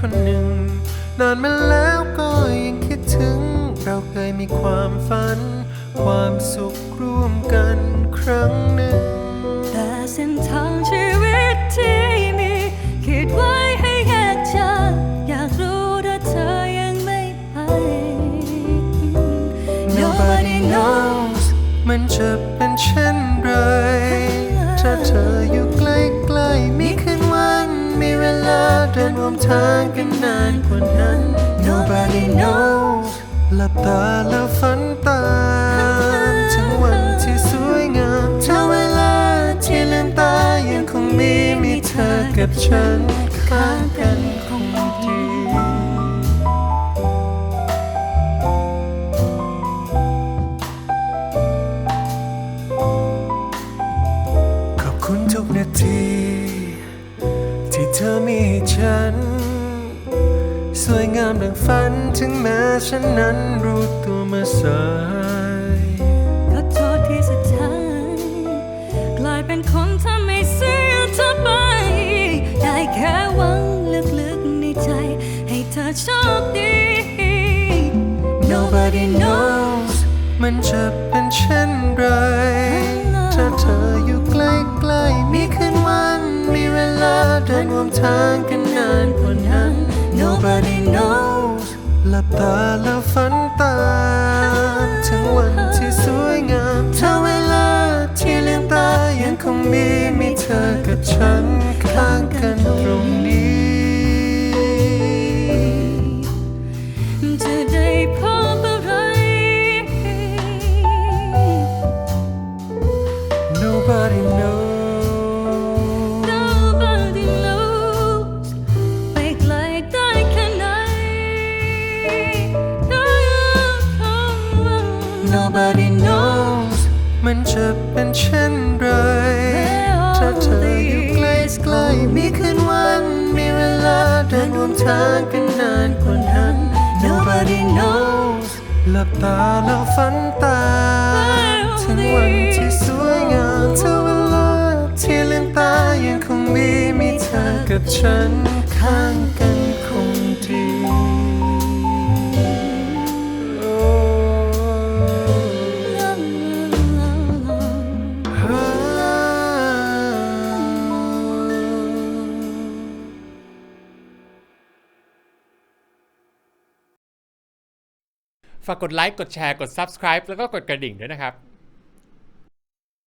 คนหนึ่ง นานมาแล้วก็ยังคิดถึง เราเคยมีความฝัน ความสุขร่วมกันครั้งหนึ่ง แต่เส้นทางชีวิตที่มีคิดไว้ให้แยกจากอยากรู้ถ้าเธอยังไม่ไป Nobody knows มันจะเป็นเช่นไร ถ้าเธออยู่ใกล้ วมทางกันนานกว่านั้น Nobody knows หลับตาแล้วฝันตามถึงวันที่สวยงามถ้าเวลาที่ลืมตายังคงมีมีเธอกับฉันข้างกันคงดีขอบคุณทุกนาที เธอมีให้ฉัน สวยงามดังฝันถึงแม้ฉันนั้นรู้ตัวมาสายขอโทษที่สุดท้ายกลายเป็นคนทำให้เสียเธอไป ได้แค่หวังลึกๆในใจ ให้เธอโชคดี Nobody knows มันจะเป็นเช่นไร ถ้าเธออยู่ใกล้ ดินร่วมทางกันนานกว่านั้น Nobody knows หลับตาแล้วฝันตามถึงวันที่สวยงามถ้าเวลาที่ลืมตายังคงมีมีเธอกับฉัน Nobody knows มันจะเป็นเช่นไรถ้าเธออยู่ใกล้ๆมีคืนวันมีเวลาเดินร่วมทางกันนานกว่านั้น Nobody knows หลับตาแล้วฝันตามถึงวันที่สวยงามถ้าเวลาที่ลืมตายังคงมีมีเธอกับฉันข้างกัน ฝากกดไลค์กดแชร์กด Subscribe แล้วก็กดกระดิ่งด้วยนะครับ